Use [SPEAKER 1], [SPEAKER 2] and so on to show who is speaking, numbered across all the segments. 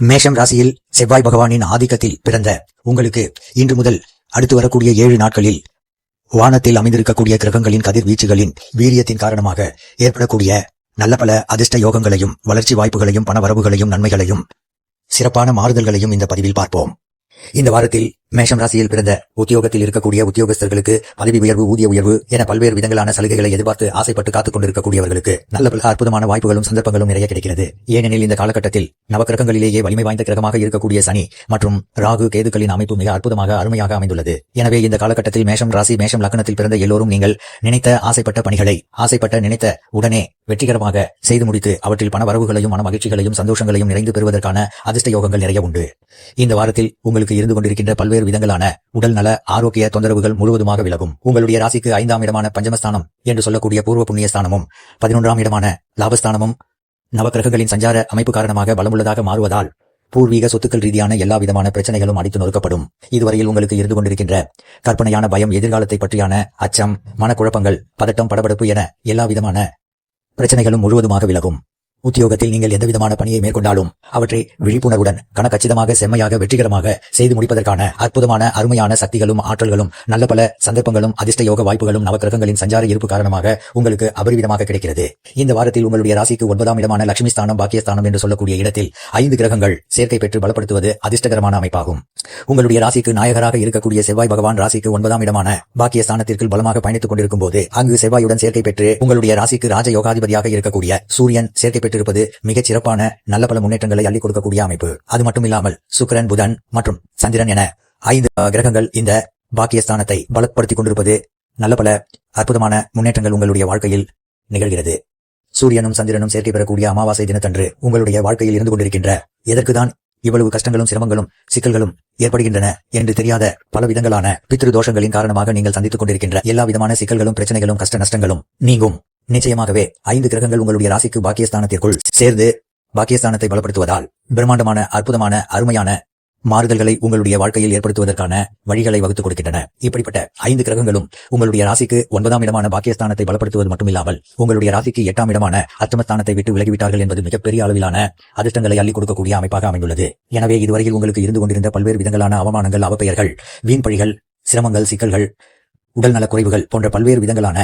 [SPEAKER 1] மேஷம் ராசியில் செவ்வாய் பகவானின் ஆதிக்கத்தில் பிறந்த உங்களுக்கு இன்று முதல் அடுத்து வரக்கூடிய ஏழு நாட்களில் வானத்தில் அமைந்திருக்கக்கூடிய கிரகங்களின் கதிர்வீச்சுகளின் வீரியத்தின் காரணமாக ஏற்படக்கூடிய நல்ல பல அதிர்ஷ்ட யோகங்களையும் வளர்ச்சி வாய்ப்புகளையும் பணவரவுகளையும் நன்மைகளையும் சிறப்பான மாறுதல்களையும் இந்த பதிவில் பார்ப்போம். இந்த வாரத்தில் மேஷம் ராசியில் பிறந்த உத்தியோகத்தில் இருக்கக்கூடிய உத்தியோகஸ்தர்களுக்கு பதவி உயர்வு ஊதிய உயர்வு என பல்வேறு விதங்களான சலுகைகளை எதிர்பார்த்து ஆசைப்பட்டு காத்துக் கொண்டிருக்கக்கூடியவர்களுக்கு நல்ல பல அற்புதமான வாய்ப்புகளும் சந்தர்ப்பங்களும் நிறைய கிடைக்கிறது. ஏனெனில் இந்த காலகட்டத்தில் நவக்கிரகங்களிலேயே வலிமை வாய்ந்த கிரகமாக இருக்கக்கூடிய சனி மற்றும் ராகு கேதுக்களின் அமைப்பு மிக அற்புதமாக அருமையாக அமைந்துள்ளது. எனவே இந்த காலகட்டத்தில் மேஷம் ராசி மேஷம் லக்னத்தில் பிறந்த எல்லோரும் நீங்கள் நினைத்த ஆசைப்பட்ட பணிகளை ஆசைப்பட்ட நினைத்த உடனே வெற்றிகரமாக செய்து முடித்து அவற்றில் பண வரவுகளையும் மன மகிழ்ச்சிகளையும் சந்தோஷங்களையும் நிறைந்து பெறுவதற்கான அதிர்ஷ்ட யோகங்கள் நிறைய உண்டு. இந்த வாரத்தில் உங்களுக்கு இருந்து கொண்டிருக்கின்ற பல்வேறு விதங்களான உடல் நல ஆரோக்கிய தொந்தரவுகள் முழுவதுமாக விலகும். உங்களுடைய ராசிக்கு ஐந்தாம் இடமான பஞ்சமஸ்தானம் என்று சொல்லக்கூடிய பூர்வ புண்ணிய ஸ்தானமும் பதினொன்றாம் இடமான லாபஸ்தானமும் நவக்கிரகங்களின் சஞ்சார அமைப்பு காரணமாக பலமுள்ளதாக மாறுவதால் பூர்வீக சொத்துக்கள் ரீதியான எல்லா விதமான பிரச்சனைகளும் அடித்து நொறுக்கப்படும். இதுவரையில் உங்களுக்கு இருந்து கொண்டிருக்கின்ற கற்பனையான பயம் எதிர்காலத்தை பற்றியான அச்சம் மனக்குழப்பங்கள் பதட்டம் படபடப்பு என எல்லா விதமான பிரச்சனைகளும் முழுவதுமாக விலகும். உத்தியோகத்தில் நீங்கள் எந்த விதமான பணியை மேற்கொண்டாலும் அவற்றை விழிப்புணர்வுடன் கணக்கச்சிதமாக செம்மையாக வெற்றிகரமாக செய்து முடிப்பதற்கான அற்புதமான அருமையான சக்திகளும் ஆற்றல்களும் நல்ல பல சந்தர்ப்பங்களும் அதிர்ஷ்ட யோக வாய்ப்புகளும் நவக்கிரகங்களின் சஞ்சார இருப்பு காரணமாக உங்களுக்கு அபரிவிதமாக கிடைக்கிறது. இந்த வாரத்தில் உங்களுடைய ராசிக்கு ஒன்பதாம் இடமான லட்சுமி ஸ்தானம் பாக்கியஸ்தானம் என்று சொல்லக்கூடிய இடத்தில் ஐந்து கிரகங்கள் சேர்க்கை பெற்று பலப்படுத்துவது அதிர்ஷ்டகரமான அமைப்பாகும். உங்களுடைய ராசிக்கு நாயகராக இருக்கக்கூடிய செவ்வாய் பகவான் ராசிக்கு ஒன்பதாம் இடமான பாக்கிய ஸ்தானத்திற்கு பலமாக பயணித்துக் கொண்டிருக்கும் போது அங்கு செவ்வாயுடன் சேர்க்கை பெற்று உங்களுடைய ராசிக்கு ராஜ யோகாதிபதியாக இருக்கக்கூடிய சூரியன் சேர்க்கை பெற்றிருப்பது மிகச் சிறப்பான நல்ல பல முன்னேற்றங்களை அள்ளி கொடுக்கக்கூடிய அமைப்பு. அது மட்டுமில்லாமல் சுக்கரன் புதன் மற்றும் சந்திரன் என ஐந்து கிரகங்கள் இந்த பாக்கியஸ்தானத்தை பலப்படுத்திக் கொண்டிருப்பது நல்ல பல அற்புதமான முன்னேற்றங்கள் உங்களுடைய வாழ்க்கையில் நிகழ்கிறது. சூரியனும் சந்திரனும் சேர்க்கை பெறக்கூடிய அமாவாசை தினத்தன்று உங்களுடைய வாழ்க்கையில் இருந்து கொண்டிருக்கின்ற எதற்குதான் இவ்வளவு கஷ்டங்களும் சிரமங்களும் சிக்கல்களும் ஏற்படுகின்றன என்று தெரியாத பல விதங்களான பித்ரு தோஷங்களின் காரணமாக நீங்கள் சந்தித்துக் கொண்டிருக்கின்ற எல்லா விதமான சிக்கல்களும் பிரச்சனைகளும் கஷ்ட நஷ்டங்களும் நீங்கும். நிச்சயமாகவே ஐந்து கிரகங்கள் உங்களுடைய ராசிக்கு பாக்கியஸ்தானத்திற்குள் சேர்ந்து பாக்கியஸ்தானத்தை பலப்படுத்துவதால் பிரம்மாண்டமான அற்புதமான அருமையான மாறுதல்களை உங்களுடைய வாழ்க்கையில் ஏற்படுத்துவதற்கான வழிகளை வகுத்துக் கொடுக்கின்றன. இப்படிப்பட்ட ஐந்து கிரகங்களும் உங்களுடைய ராசிக்கு ஒன்பதாம் இடமான பாக்கியஸ்தானத்தை பலப்படுத்துவது மட்டுமில்லாமல் உங்களுடைய ராசிக்கு எட்டாம் இடமான அஷ்டமஸ்தானத்தை விட்டு விலகிவிட்டார்கள் என்பது மிகப்பெரிய அளவிலான அதிர்ஷ்டங்களை அள்ளி கொடுக்கக்கூடிய அமைப்பாக அமைந்துள்ளது. எனவே இதுவரையில் உங்களுக்கு இருந்து கொண்டிருந்த பல்வேறு விதங்களான அவமானங்கள் அவப்பெயர்கள் வீண் பழிகள் சிரமங்கள் சிக்கல்கள் உடல்நலக் குறைவுகள் போன்ற பல்வேறு விதங்களான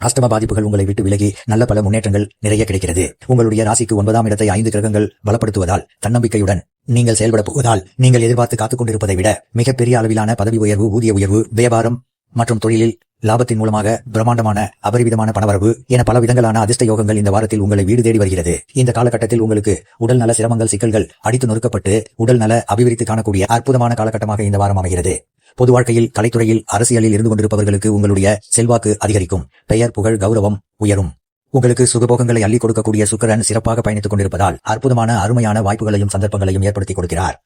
[SPEAKER 1] அஷ்டம பாதிப்புகள் உங்களை விட்டு விலகி நல்ல பல முன்னேற்றங்கள் நிறைய கிடைக்கிறது. உங்களுடைய ராசிக்கு ஒன்பதாம் இடத்தை ஐந்து கிரகங்கள் பலப்படுத்துவதால் தன்னம்பிக்கையுடன் நீங்கள் செயல்பட போவதால் நீங்கள் எதிர்பார்த்து காத்துக் கொண்டிருப்பதை விட மிகப்பெரிய அளவிலான பதவி உயர்வு ஊதிய உயர்வு வியாபாரம் மற்றும் தொழிலில் லாபத்தின் மூலமாக பிரம்மாண்டமான அபரிவிதமான பணவரவு என பல விதங்களான அதிர்ஷ்ட யோகங்கள் இந்த வாரத்தில் உங்களை வீடு தேடி வருகிறது. இந்த காலகட்டத்தில் உங்களுக்கு உடல் நல சிரமங்கள் சிக்கல்கள் அடித்து நொறுக்கப்பட்டு உடல் நல அபிவிருத்தி காணக்கூடிய அற்புதமான காலகட்டமாக இந்த வாரம் அமைகிறது. பொது வாழ்க்கையில் கலைத்துறையில் அரசியலில் இருந்து கொண்டிருப்பவர்களுக்கு உங்களுடைய செல்வாக்கு அதிகரிக்கும். பெயர் புகழ் கௌரவம் உயரும். உங்களுக்கு சுகபோகங்களை அள்ளி கொடுக்கக்கூடிய சுக்கரன் சிறப்பாக பயணித்துக் கொண்டிருப்பதால் அற்புதமான அருமையான வாய்ப்புகளையும் சந்தர்ப்பங்களையும் ஏற்படுத்தி கொடுக்கிறார்.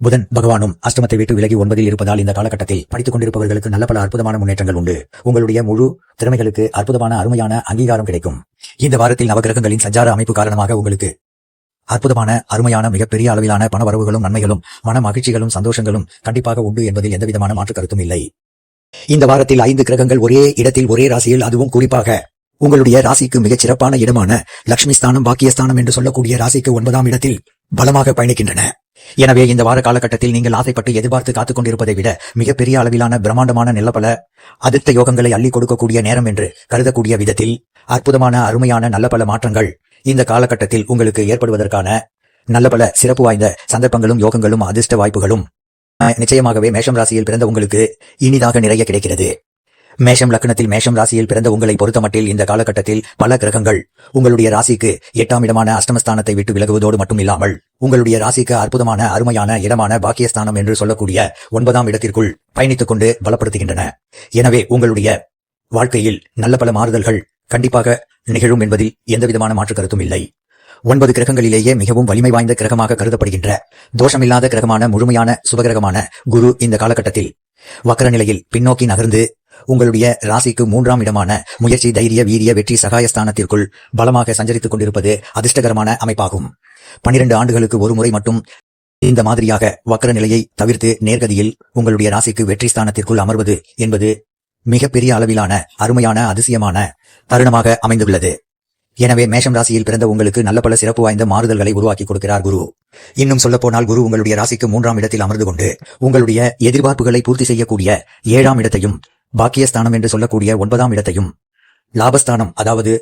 [SPEAKER 1] புதன் பகவானும் அஷ்டமத்தை விட்டு விலகி ஒன்பதில் இருப்பதால் இந்த காலகட்டத்தில் படித்துக் கொண்டிருப்பவர்களுக்கு நல்ல பல அற்புதமான முன்னேற்றங்கள் உண்டு. உங்களுடைய முழு திறமைகளுக்கு அற்புதமான அருமையான அங்கீகாரம் கிடைக்கும். இந்த வாரத்தில் நவகிரகங்களின் சஞ்சார அமைப்பு காரணமாக உங்களுக்கு அற்புதமான அருமையான மிகப்பெரிய அளவிலான பணவரவுகளும் நன்மைகளும் மன மகிழ்ச்சிகளும் சந்தோஷங்களும் கண்டிப்பாக உண்டு என்பதில் எந்தவிதமான மாற்று கருத்தும் இல்லை. இந்த வாரத்தில் ஐந்து கிரகங்கள் ஒரே இடத்தில் ஒரே ராசியில் அதுவும் குறிப்பாக உங்களுடைய ராசிக்கு மிகச் சிறப்பான இடமான லட்சுமி ஸ்தானம் பாக்கியஸ்தானம் என்று சொல்லக்கூடிய ராசிக்கு ஒன்பதாம் இடத்தில் பலமாக பயணிக்கின்றன. எனவே இந்த வார காலகட்டத்தில் நீங்கள் ஆசைப்பட்டு எதிர்பார்த்து காத்துக் கொண்டிருப்பதை விட மிகப்பெரிய அளவிலான பிரம்மாண்டமான நிலப்பல அதிர்த்த யோகங்களை அள்ளி கொடுக்கக்கூடிய நேரம் என்று கருதக்கூடிய விதத்தில் அற்புதமான அருமையான நல்ல பல மாற்றங்கள் இந்த காலகட்டத்தில் உங்களுக்கு ஏற்படுவதற்கான நல்ல பல சிறப்பு வாய்ந்த சந்தர்ப்பங்களும் யோகங்களும் அதிர்ஷ்ட வாய்ப்புகளும் நிச்சயமாகவே மேஷம் ராசியில் பிறந்த உங்களுக்கு இனிதாக நிறைய கிடைக்கிறது. மேஷம் லக்னத்தில் மேஷம் ராசியில் பிறந்த உங்களை பொறுத்தமட்டில் இந்த காலகட்டத்தில் பல கிரகங்கள். உங்களுடைய ராசிக்கு எட்டாம் இடமான அஷ்டமஸ்தானத்தை விட்டு விலகுவதோடு மட்டும் இல்லாமல் உங்களுடைய ராசிக்கு அற்புதமான அருமையான இடமான பாக்கியஸ்தானம் என்று சொல்லக்கூடிய ஒன்பதாம் இடத்திற்குள் பயணித்துக் கொண்டு பலப்படுத்துகின்றன. எனவே உங்களுடைய வாழ்க்கையில் நல்ல பல மாறுதல்கள் கண்டிப்பாக நிகழும் என்பதில் எந்தவிதமான மாற்று கருத்தும் இல்லை. ஒன்பது கிரகங்களிலேயே மிகவும் வலிமை வாய்ந்த கிரகமாக கருதப்படுகின்ற தோஷமில்லாத கிரகமான முழுமையான சுபகிரகமான குரு இந்த காலகட்டத்தில் வக்கர நிலையில் பின்னோக்கி நகர்ந்து உங்களுடைய ராசிக்கு மூன்றாம் இடமான முயற்சி தைரிய வீரிய வெற்றி சகாயஸ்தானத்திற்குள் பலமாக சஞ்சரித்துக் கொண்டிருப்பது அதிர்ஷ்டகரமான அமைப்பாகும். பனிரெண்டு ஆண்டுகளுக்கு ஒரு முறை மட்டும் இந்த மாதிரியாக வக்கர நிலையை தவிர்த்து நேர்கதியில் உங்களுடைய ராசிக்கு வெற்றி ஸ்தானத்திற்குள் அமர்வது என்பது மிகப்பெரிய அளவிலான அருமையான அதிசயமான தருணமாக அமைந்துள்ளது. எனவே மேஷம் ராசியில் பிறந்த உங்களுக்கு நல்ல பல சிறப்பு வாய்ந்த மாறுதல்களை உருவாக்கி கொடுக்கிறார் குரு. இன்னும் சொல்லப்போனால் குரு உங்களுடைய ராசிக்கு மூன்றாம் இடத்தில் அமர்ந்து கொண்டு உங்களுடைய எதிர்பார்ப்புகளை பூர்த்தி செய்யக்கூடிய ஏழாம் இடத்தையும் பாக்கியஸ்தானம் என்று சொல்லக்கூடிய ஒன்பதாம் இடத்தையும் லாபஸ்தானம் அதாவது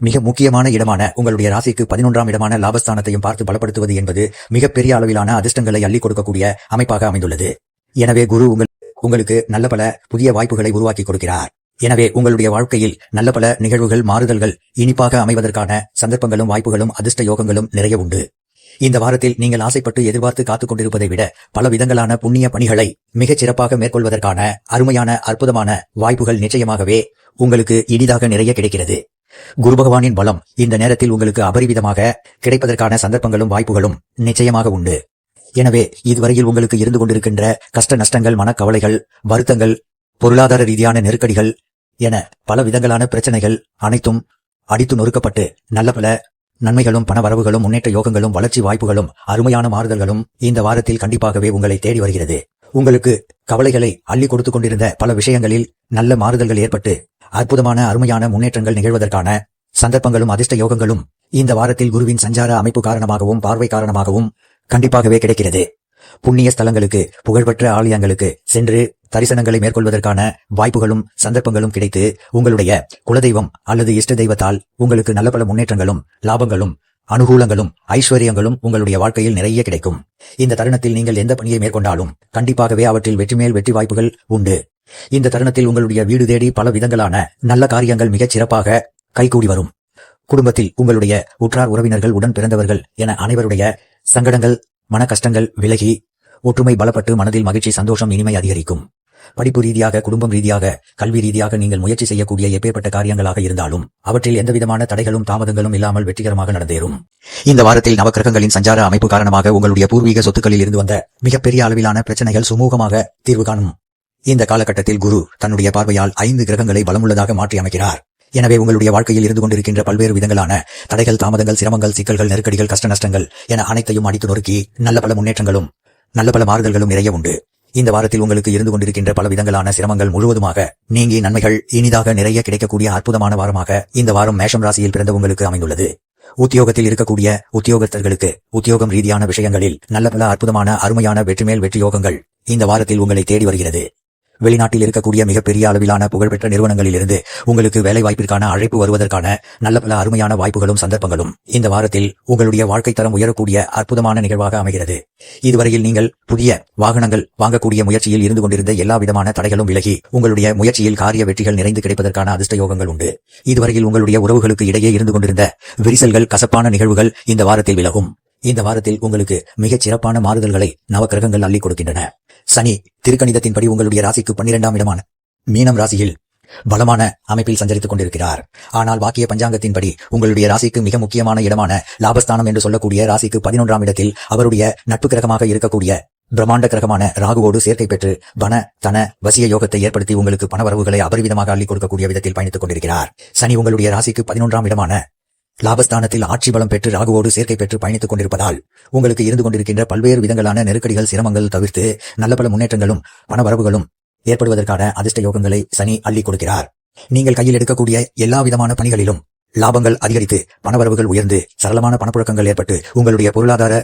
[SPEAKER 1] மிக முக்கியமான இடமான உங்களுடைய ராசிக்கு பதினொன்றாம் இடமான லாபஸ்தானத்தையும் பார்த்து பலப்படுத்துவது என்பது மிகப்பெரிய அளவிலான அதிர்ஷ்டங்களை அள்ளி கொடுக்கக்கூடிய அமைப்பாக அமைந்துள்ளது. எனவே குரு உங்கள் உங்களுக்கு நல்ல பல புதிய வாய்ப்புகளை உருவாக்கி கொடுக்கிறார். எனவே உங்களுடைய வாழ்க்கையில் நல்ல பல நிகழ்வுகள் மாறுதல்கள் இனிப்பாக அமைவதற்கான சந்தர்ப்பங்களும் வாய்ப்புகளும் அதிர்ஷ்ட யோகங்களும் நிறைய உண்டு. இந்த வாரத்தில் நீங்கள் ஆசைப்பட்டு எதிர்பார்த்து காத்துக் கொண்டிருப்பதை விட பல விதங்களான புண்ணிய பணிகளை மிகச் சிறப்பாக மேற்கொள்வதற்கான அருமையான அற்புதமான வாய்ப்புகள் நிச்சயமாகவே உங்களுக்கு இனிதாக நிறைய கிடைக்கிறது. குரு பகவானின் பலம் இந்த நேரத்தில் உங்களுக்கு அபரிவிதமாக கிடைப்பதற்கான சந்தர்ப்பங்களும் வாய்ப்புகளும் நிச்சயமாக உண்டு. எனவே இதுவரையில் உங்களுக்கு இருந்து கொண்டிருக்கின்ற கஷ்ட நஷ்டங்கள் மனக்கவலைகள் வருத்தங்கள் பொருளாதார ரீதியான நெருக்கடிகள் என பல விதங்களான பிரச்சனைகள் அனைத்தும் அடித்து நொறுக்கப்பட்டு நல்ல பல நன்மைகளும் பண வரவுகளும் முன்னேற்ற யோகங்களும் வளர்ச்சி வாய்ப்புகளும் அருமையான மாறுதல்களும் இந்த வாரத்தில் கண்டிப்பாகவே உங்களை தேடி வருகிறது. உங்களுக்கு கவலைகளை அள்ளி கொடுத்துக் கொண்டிருந்த பல விஷயங்களில் நல்ல மாறுதல்கள் ஏற்பட்டு அற்புதமான அருமையான முன்னேற்றங்கள் நிகழ்வதற்கான சந்தர்ப்பங்களும் அதிர்ஷ்ட யோகங்களும் இந்த வாரத்தில் குருவின் சஞ்சார அமைப்பு காரணமாகவும் பார்வை காரணமாகவும் கண்டிப்பாகவே கிடைக்கிறது. புண்ணிய ஸ்தலங்களுக்கு புகழ்பெற்ற ஆலயங்களுக்கு சென்று தரிசனங்களை மேற்கொள்வதற்கான வாய்ப்புகளும் சந்தர்ப்பங்களும் கிடைத்து உங்களுடைய குலதெய்வம் அல்லது இஷ்ட தெய்வத்தால் உங்களுக்கு நல்ல பல முன்னேற்றங்களும் லாபங்களும் அனுகூலங்களும் ஐஸ்வர்யங்களும் உங்களுடைய வாழ்க்கையில் நிறைய கிடைக்கும். இந்த தருணத்தில் நீங்கள் எந்த பணியை மேற்கொண்டாலும் கண்டிப்பாகவே அவற்றில் வெற்றி மேல் வெற்றி வாய்ப்புகள் உண்டு. இந்த தருணத்தில் உங்களுடைய வீடு தேடி பல விதங்களான நல்ல காரியங்கள் மிகச் சிறப்பாக கைகூடி வரும். குடும்பத்தில் உங்களுடைய உற்றார் உறவினர்கள் உடன் பிறந்தவர்கள் என அனைவருடைய சங்கடங்கள் மன கஷ்டங்கள் விலகி ஒற்றுமை பலப்பட்டு மனதில் மகிழ்ச்சி சந்தோஷம் இனிமை அதிகரிக்கும். படிப்பு ரீதியாக குடும்பம் ரீதியாக கல்வி ரீதியாக நீங்கள் முயற்சி செய்யக்கூடிய எப்பேற்பட்ட காரியங்களாக இருந்தாலும் அவற்றில் எந்தவிதமான தடைகளும் தாமதங்களும் இல்லாமல் வெற்றிகரமாக நடந்தேறும். இந்த வாரத்தில் நவக்கிரகங்களின் சஞ்சார அமைப்பு காரணமாக உங்களுடைய பூர்வீக சொத்துக்களில் இருந்து வந்த மிகப்பெரிய அளவிலான பிரச்சனைகள் சுமூகமாக தீர்வு காணும். இந்த காலகட்டத்தில் குரு தன்னுடைய பார்வையால் ஐந்து கிரகங்களை பலமுள்ளதாக மாற்றி அமைக்கிறார் எனவே உங்களுடைய வாழ்க்கையில் இருந்து கொண்டிருக்கின்ற பல்வேறு விதங்களான தடைகள் தாமதங்கள் சிரமங்கள் சிக்கல்கள் நெருக்கடிகள் கஷ்ட நஷ்டங்கள் என அனைத்தையும் அடித்து நொறுக்கி நல்ல பல முன்னேற்றங்களும் நல்ல பல மாறுதல்களும் நிறைய உண்டு. இந்த வாரத்தில் உங்களுக்கு இருந்து கொண்டிருக்கின்ற பல விதங்களான சிரமங்கள் முழுவதுமாக நீங்கி நன்மைகள் இனிதாக நிறைய கிடைக்கக்கூடிய அற்புதமான வாரமாக இந்த வாரம் மேஷம் ராசியில் பிறந்த உங்களுக்கு அமைந்துள்ளது. உத்தியோகத்தில் இருக்கக்கூடிய உத்தியோகத்தர்களுக்கு உத்தியோகம் ரீதியான விஷயங்களில் நல்ல பல அற்புதமான அருமையான வெற்றி மேல் வெற்றி யோகங்கள் இந்த வாரத்தில் உங்களை தேடி வருகிறது. வெளிநாட்டில் இருக்கக்கூடிய மிகப்பெரிய அளவிலான புகழ்பெற்ற நிறுவனங்களிலிருந்து உங்களுக்கு வேலை வாய்ப்பிற்கான அழைப்பு வருவதற்கான நல்ல பல அருமையான வாய்ப்புகளும் சந்தர்ப்பங்களும் இந்த வாரத்தில் உங்களுடைய வாழ்க்கை தரம் உயரக்கூடிய அற்புதமான நிகழ்வாக அமைகிறது. இதுவரையில் நீங்கள் புதிய வாகனங்கள் வாங்கக்கூடிய முயற்சியில் இருந்து கொண்டிருந்த எல்லா விதமான தடைகளும் விலகி உங்களுடைய முயற்சியில் காரிய வெற்றிகள் நிறைந்து கிடைப்பதற்கான அதிர்ஷ்ட யோகங்கள் உண்டு. இதுவரையில் உங்களுடைய உறவுகளுக்கு இடையே இருந்து கொண்டிருந்த விரிசல்கள் கசப்பான நிகழ்வுகள் இந்த வாரத்தில் விலகும். இந்த வாரத்தில் உங்களுக்கு மிகச் சிறப்பான மாறுதல்களை நவக்கிரகங்கள் அள்ளிக் கொடுக்கின்றன. சனி திருக்கணிதத்தின்படி உங்களுடைய ராசிக்கு பன்னிரெண்டாம் இடமான மீனம் ராசியில் பலமான அமைப்பில் சஞ்சரித்துக் கொண்டிருக்கிறார். ஆனால் வாக்கிய பஞ்சாங்கத்தின்படி உங்களுடைய ராசிக்கு மிக முக்கியமான இடமான லாபஸ்தானம் என்று சொல்லக்கூடிய ராசிக்கு பதினொன்றாம் இடத்தில் அவருடைய நட்பு கிரகமாக இருக்கக்கூடிய பிரம்மாண்ட கிரகமான ராகுவோடு சேர்க்கை பெற்று பண தன வசிய யோகத்தை ஏற்படுத்தி உங்களுக்கு பணவரவுகளை அபரிவிதமாக அள்ளி கொடுக்கக்கூடிய விதத்தில் பயணித்துக் கொண்டிருக்கிறார். சனி உங்களுடைய ராசிக்கு பதினொன்றாம் இடமான லாபஸ்தானத்தில் ஆட்சி பலம் பெற்று ராகுவோடு சேர்க்கை பெற்று பயணித்துக் கொண்டிருப்பதால் உங்களுக்கு இருந்து கொண்டிருக்கின்ற பல்வேறு விதங்களான நெருக்கடிகள் சிரமங்கள் தவிர்த்து நல்ல பல முன்னேற்றங்களும் பணவரவுகளும் ஏற்படுவதற்கான அதிர்ஷ்ட யோகங்களை சனி அள்ளி கொடுக்கிறார். நீங்கள் கையில் எடுக்கக்கூடிய எல்லா விதமான பணிகளிலும் லாபங்கள் அதிகரித்து பணவரவுகள் உயர்ந்து சரளமான பணப்புழக்கங்கள் ஏற்பட்டு உங்களுடைய பொருளாதார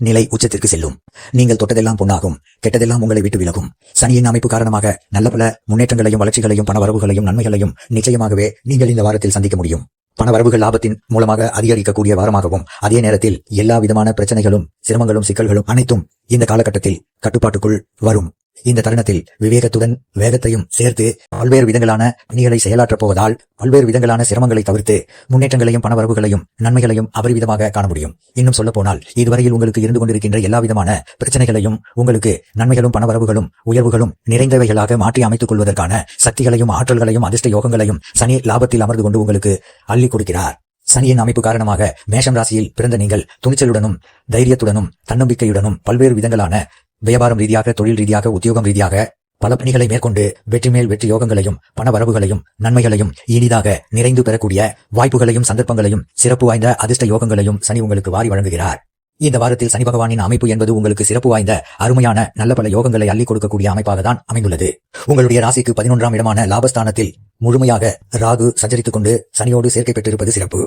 [SPEAKER 1] நிலை உச்சத்திற்கு செல்லும். நீங்கள் தொட்டதெல்லாம் பொன்னாகும் கெட்டதெல்லாம் உங்களை விட்டு விலகும். சனியின் அமைப்பு காரணமாக நல்ல பல முன்னேற்றங்களையும் வளர்ச்சிகளையும் பணவரவுகளையும் நன்மைகளையும் நிச்சயமாகவே நீங்கள் இந்த வாரத்தில் சந்திக்க முடியும். பணவரவுகள் லாபத்தின் மூலமாக அதிகரிக்கக்கூடிய வாரமாகவும் அதே நேரத்தில் எல்லா விதமான பிரச்சனைகளும் சிரமங்களும் சிக்கல்களும் அனைத்தும் இந்த காலகட்டத்தில் கட்டுப்பாட்டுக்குள் வரும். இந்த தருணத்தில் விவேகத்துடன் வேகத்தையும் சேர்த்து பல்வேறு விதங்களான பணிகளை செயலாற்றப் போவதால் பல்வேறு விதங்களான சிரமங்களை தவிர்த்து முன்னேற்றங்களையும் பணவரவுகளையும் நன்மைகளையும் அபரிவிதமாக காண முடியும். இன்னும் சொல்ல போனால் இதுவரையில் உங்களுக்கு இருந்து கொண்டிருக்கின்ற எல்லா விதமான பிரச்சனைகளையும் உங்களுக்கு நன்மைகளும் பணவரவுகளும் உயர்வுகளும் நிறைந்தவைகளாக மாற்றி அமைத்துக் கொள்வதற்கான சக்திகளையும் ஆற்றல்களையும் அதிர்ஷ்ட யோகங்களையும் சனி லாபத்தில் அமர்ந்து கொண்டு உங்களுக்கு அள்ளி கொடுக்கிறார். சனியின் அமைப்பு காரணமாக மேஷம் ராசியில் பிறந்த நீங்கள் துணிச்சலுடனும் தைரியத்துடனும் தன்னம்பிக்கையுடனும் பல்வேறு விதங்களான வியாபாரம் ரீதியாக தொழில் ரீதியாக உத்தியோகம் ரீதியாக பல பணிகளை மேற்கொண்டு வெற்றி மேல் வெற்றி யோகங்களையும் பண வரவுகளையும் நன்மைகளையும் இனிதாக நிறைந்து பெறக்கூடிய வாய்ப்புகளையும் சந்தர்ப்பங்களையும் சிறப்பு வாய்ந்த அதிர்ஷ்ட யோகங்களையும் சனி உங்களுக்கு வாரி வழங்குகிறார். இந்த வாரத்தில் சனி பகவானின் அமைப்பு என்பது உங்களுக்கு சிறப்பு வாய்ந்த அருமையான நல்ல பல யோகங்களை அள்ளி கொடுக்கக்கூடிய அமைப்பாக தான் அமைந்துள்ளது. உங்களுடைய ராசிக்கு பதினொன்றாம் இடமான லாபஸ்தானத்தில் முழுமையாக ராகு சஞ்சரித்துக் கொண்டு சனியோடு சேர்க்கை பெற்றிருப்பது சிறப்பு.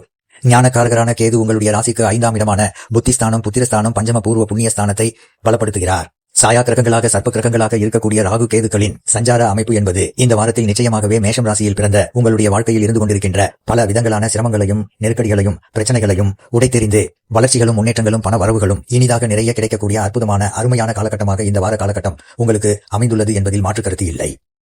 [SPEAKER 1] ஞானக்காரகரான கேது உங்களுடைய ராசிக்கு ஐந்தாம் இடமான புத்திஸ்தானம் புத்திரஸ்தானம் பஞ்சம பூர்வ புண்ணியஸ்தானத்தை பலப்படுத்துகிறார். சாயா கிரகங்களாக சர்ப்ப கிரகங்களாக இருக்கக்கூடிய ராகு கேதுக்களின் சஞ்சார அமைப்பு என்பது இந்த வாரத்தில் நிச்சயமாகவே மேஷம் ராசியில் பிறந்த உங்களுடைய வாழ்க்கையில் இருந்து கொண்டிருக்கின்ற பல விதங்களான சிரமங்களையும் நெருக்கடிகளையும் பிரச்சனைகளையும் உடைத்தெறிந்து வளர்ச்சிகளும் முன்னேற்றங்களும் பண வரவுகளும் இனிதாக நிறைய கிடைக்கக்கூடிய அற்புதமான அருமையான காலகட்டமாக இந்த வார காலகட்டம் உங்களுக்கு அமைந்துள்ளது என்பதில் மாற்று கருத்து இல்லை.